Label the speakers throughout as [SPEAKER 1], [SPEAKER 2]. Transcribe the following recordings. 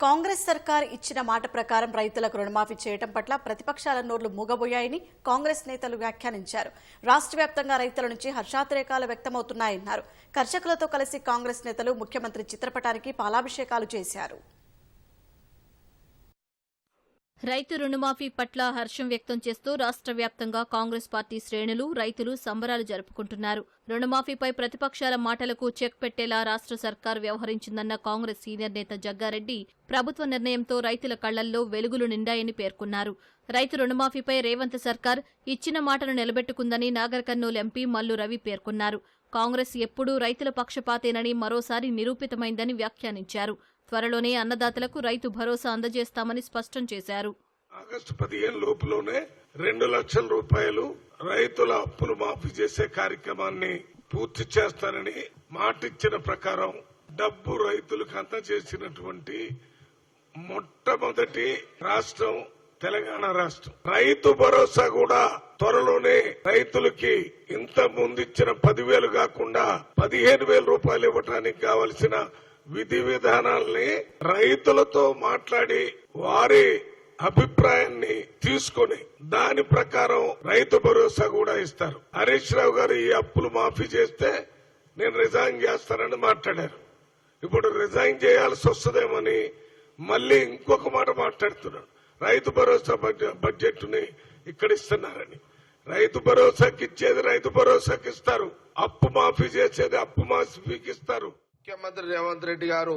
[SPEAKER 1] కాంగ్రెస్ సర్కార్ ఇచ్చిన మాట ప్రకారం రైతులకు రుణమాఫీ చేయడం పట్ల ప్రతిపక్షాల నోర్లు మూగబోయాయని కాంగ్రెస్ నేతలు వ్యాఖ్యానించారు. రాష్ట్ర వ్యాప్తంగా రైతుల నుంచి హర్షాతిరేకాలు వ్యక్తమవుతున్నాయన్నారు. కర్షకులతో కలిసి కాంగ్రెస్ నేతలు ముఖ్యమంత్రి చిత్రపటానికి పాలాభిషేకాలు చేశారు.
[SPEAKER 2] రైతు రుణమాఫీ పట్ల హర్షం వ్యక్తం చేస్తూ రాష్ట్ర వ్యాప్తంగా కాంగ్రెస్ పార్టీ శ్రేణులు రైతులు సంబరాలు జరుపుకుంటున్నారు. రుణమాఫీపై ప్రతిపక్షాల మాటలకు చెక్ పెట్టేలా రాష్ట్ర సర్కార్ వ్యవహరించిందన్న కాంగ్రెస్ సీనియర్ నేత జగ్గారెడ్డి ప్రభుత్వ నిర్ణయంతో రైతుల కళ్ళల్లో వెలుగులు నిండాయని పేర్కొన్నారు. రైతు రుణమాఫీపై రేవంత్ సర్కార్ ఇచ్చిన మాటను నిలబెట్టుకుందని నాగర్ కర్నూలు ఎంపీ మల్లు రవి పేర్కొన్నారు. కాంగ్రెస్ ఎప్పుడూ రైతుల పక్షపాతేనని మరోసారి నిరూపితమైందని వ్యాఖ్యానించారు. త్వరలోనే అన్నదాతలకు రైతు భరోసా అందజేస్తామని స్పష్టం చేశారు.
[SPEAKER 3] ఆగస్టు పదిహేను లోపులోనే రెండు లక్షల రూపాయలు రైతుల అప్పులు మాఫీ చేసే కార్యక్రమాన్ని పూర్తి చేస్తానని మాటిచ్చిన ప్రకారం డబ్బు రైతులకు అందజేసినటువంటి మొట్టమొదటి రాష్ట్రం తెలంగాణ రాష్ట్రం. రైతు భరోసా కూడా త్వరలోనే రైతులకి ఇంత ముందు ఇచ్చిన పదివేలు కాకుండా పదిహేను వేల రూపాయలు ఇవ్వడానికి కావలసిన విధి విధానాల్ని రైతులతో మాట్లాడి వారి అభిప్రాయాన్ని తీసుకొని దాని ప్రకారం రైతు భరోసా కూడా ఇస్తారు. హరీష్ రావు గారు ఈ అప్పులు మాఫీ చేస్తే నేను రిజైన్ చేస్తానని మాట్లాడారు. ఇప్పుడు రిజైన్ చేయాల్సి వస్తుందేమని మళ్ళీ ఇంకొక మాట మాట్లాడుతున్నాడు. రైతు భరోసా బడ్జెట్ని ఇక్కడ ఇస్తున్నారని. రైతు భరోసాకి ఇచ్చేది రైతు భరోసాకి ఇస్తారు అప్పు మాఫీ చేసేది అప్పు మాఫీకి ఇస్తారు
[SPEAKER 4] ముఖ్యమంత్రి రేవంత్ రెడ్డి గారు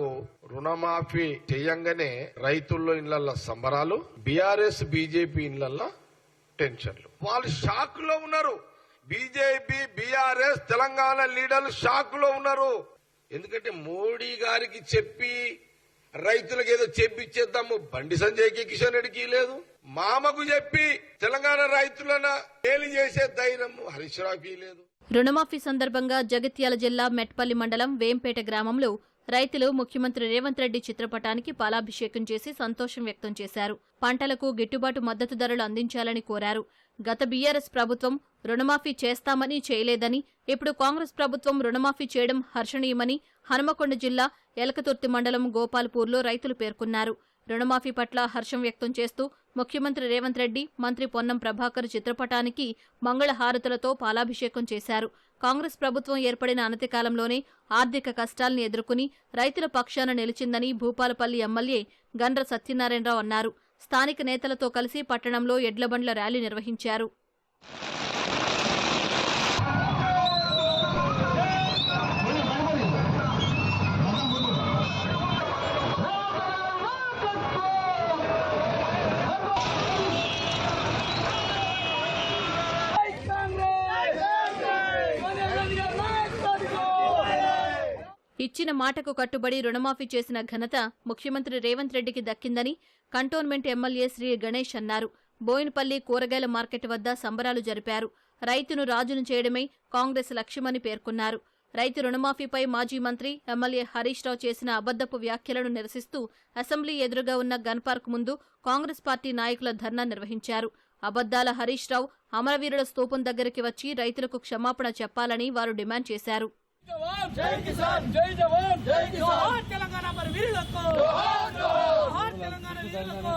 [SPEAKER 4] రుణమాఫీ చేయంగానే రైతుల్లో ఇళ్ళలో సంబరాలు బీఆర్ఎస్ బీజేపీ ఇళ్ళలో టెన్షన్లు. వాళ్ళు షాక్లో ఉన్నారు. బీజేపీ బీఆర్ఎస్ తెలంగాణ లీడర్లు షాక్లో ఉన్నారు. ఎందుకంటే మోడీ గారికి చెప్పి రైతులకు ఏదో చెప్పిచ్చేద్దాము బండి సంజయ్కి కిషన్ రెడ్డికి లేదు. మామకు చెప్పి తెలంగాణ రైతులను మేలు చేసే ధైర్యం హరీష్ రావుకి లేదు.
[SPEAKER 2] రుణమాఫీ సందర్భంగా జగిత్యాల జిల్లా మెట్పల్లి మండలం వేంపేట గ్రామంలో రైతులు ముఖ్యమంత్రి రేవంత్ రెడ్డి చిత్రపటానికి పాలాభిషేకం చేసి సంతోషం వ్యక్తం చేశారు. పంటలకు గిట్టుబాటు మద్దతు ధరలు అందించాలని కోరారు. గత బీఆర్ఎస్ ప్రభుత్వం రుణమాఫీ చేస్తామని చేయలేదని ఇప్పుడు కాంగ్రెస్ ప్రభుత్వం రుణమాఫీ చేయడం హర్షణీయమని హనుమకొండ జిల్లా ఎలకతుర్తి మండలం గోపాల్పూర్లో రైతులు పేర్కొన్నారు. రుణమాఫీ పట్ల హర్షం వ్యక్తం చేస్తూ ముఖ్యమంత్రి రేవంత్ రెడ్డి మంత్రి పొన్నం ప్రభాకర్ చిత్రపటానికి మంగళహారతులతో పాలాభిషేకం చేశారు. కాంగ్రెస్ ప్రభుత్వం ఏర్పడిన అనతి కాలంలోనే ఆర్థిక కష్టాల్ని ఎదుర్కొని రైతుల పక్షాన నిలిచిందని భూపాలపల్లి ఎమ్మెల్యే గండ్ర సత్యనారాయణరావు అన్నారు. స్థానిక నేతలతో కలిసి పట్టణంలో ఎడ్లబండ్ల ర్యాలీ నిర్వహించారు. ఇచ్చిన మాటకు కట్టుబడి రుణమాఫీ చేసిన ఘనత ముఖ్యమంత్రి రేవంత్ రెడ్డికి దక్కిందని కంటోన్మెంట్ ఎమ్మెల్యే శ్రీ గణేష్ అన్నారు. బోయినపల్లి కూరగాయల మార్కెట్ వద్ద సంబరాలు జరిపారు. రైతును రాజును చేయడమే కాంగ్రెస్ లక్ష్యమని పేర్కొన్నారు. రైతు రుణమాఫీపై మాజీ మంత్రి ఎమ్మెల్యే హరీష్ రావు చేసిన అబద్దపు వ్యాఖ్యలను నిరసిస్తూ అసెంబ్లీ ఎదురుగా ఉన్న గన్ పార్క్ ముందు కాంగ్రెస్ పార్టీ నాయకుల ధర్నా నిర్వహించారు. అబద్దాల హరీష్ రావు అమరవీరుల స్తూపం దగ్గరికి వచ్చి రైతులకు క్షమాపణ చెప్పాలని వారు డిమాండ్ చేశారు.
[SPEAKER 5] జవాన్ జై కిసాన్ జై జవాన్ జై కిసాన్ తెలంగాణ మరి వీరులకు జోహార్ జోహార్ తెలంగాణ వీరులకు